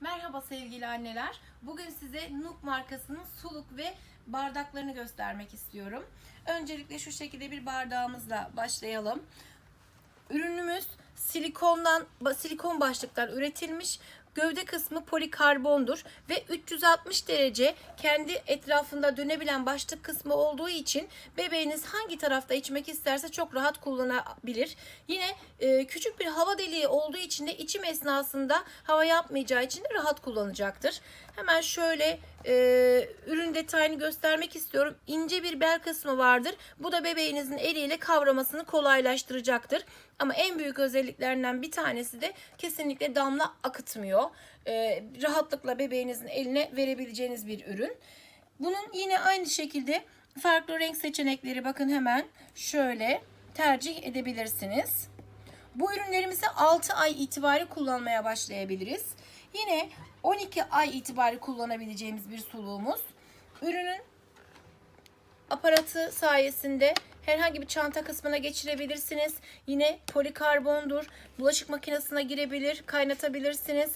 Merhaba sevgili anneler. Bugün size Nuk markasının suluk ve bardaklarını göstermek istiyorum. Öncelikle şu şekilde bir bardağımızla başlayalım. Silikondan silikon başlıklar üretilmiş. Gövde kısmı polikarbondur ve 360 derece kendi etrafında dönebilen başlık kısmı olduğu için bebeğiniz hangi tarafta içmek isterse çok rahat kullanabilir. Yine e, küçük bir hava deliği olduğu için de içim esnasında hava yapmayacağı için de rahat kullanacaktır. Hemen şöyle e, ürün detayını göstermek istiyorum. İnce bir bel kısmı vardır. Bu da bebeğinizin eliyle kavramasını kolaylaştıracaktır. Ama en büyük özelliklerinden bir tanesi de kesinlikle damla akıtmıyor. E, rahatlıkla bebeğinizin eline verebileceğiniz bir ürün. Bunun yine aynı şekilde farklı renk seçenekleri bakın hemen şöyle tercih edebilirsiniz. Bu ürünlerimizi 6 ay itibari kullanmaya başlayabiliriz. Yine 12 ay itibari kullanabileceğimiz bir suluğumuz. Ürünün aparatı sayesinde herhangi bir çanta kısmına geçirebilirsiniz. Yine polikarbondur. Bulaşık makinesine girebilir, kaynatabilirsiniz.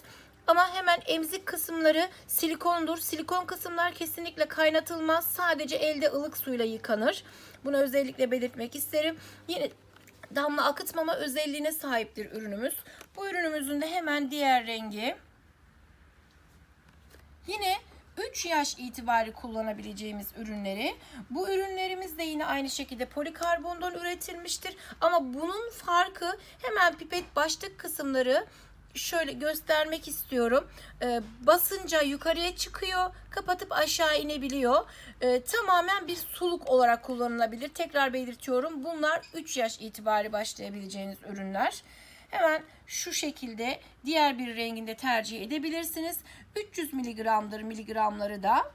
Ama hemen emzik kısımları silikondur. Silikon kısımlar kesinlikle kaynatılmaz. Sadece elde ılık suyla yıkanır. Bunu özellikle belirtmek isterim. Yine damla akıtmama özelliğine sahiptir ürünümüz. Bu ürünümüzün de hemen diğer rengi. Yine 3 yaş itibari kullanabileceğimiz ürünleri. Bu ürünlerimiz de yine aynı şekilde polikarbondan üretilmiştir. Ama bunun farkı hemen pipet başlık kısımları şöyle göstermek istiyorum. Ee, basınca yukarıya çıkıyor, kapatıp aşağı inebiliyor. Ee, tamamen bir suluk olarak kullanılabilir. Tekrar belirtiyorum. Bunlar 3 yaş itibari başlayabileceğiniz ürünler. Hemen şu şekilde diğer bir renginde tercih edebilirsiniz. 300 miligramdır miligramları da.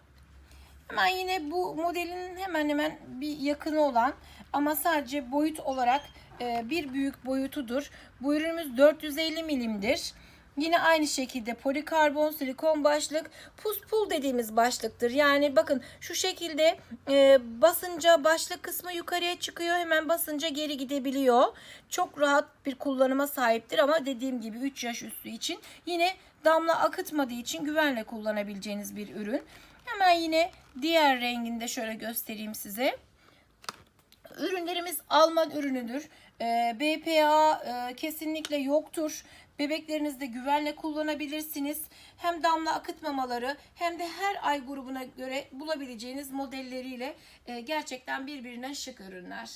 Hemen yine bu modelin hemen hemen bir yakını olan ama sadece boyut olarak e, bir büyük boyutudur. Bu ürünümüz 450 milimdir. Yine aynı şekilde polikarbon silikon başlık pus pul dediğimiz başlıktır. Yani bakın şu şekilde e, basınca başlık kısmı yukarıya çıkıyor. Hemen basınca geri gidebiliyor. Çok rahat bir kullanıma sahiptir ama dediğim gibi 3 yaş üstü için yine damla akıtmadığı için güvenle kullanabileceğiniz bir ürün. Hemen yine diğer renginde şöyle göstereyim size. Ürünlerimiz Alman ürünüdür. Ee, BPA e, kesinlikle yoktur. Bebeklerinizde güvenle kullanabilirsiniz. Hem damla akıtmamaları hem de her ay grubuna göre bulabileceğiniz modelleriyle e, gerçekten birbirinden şık ürünler.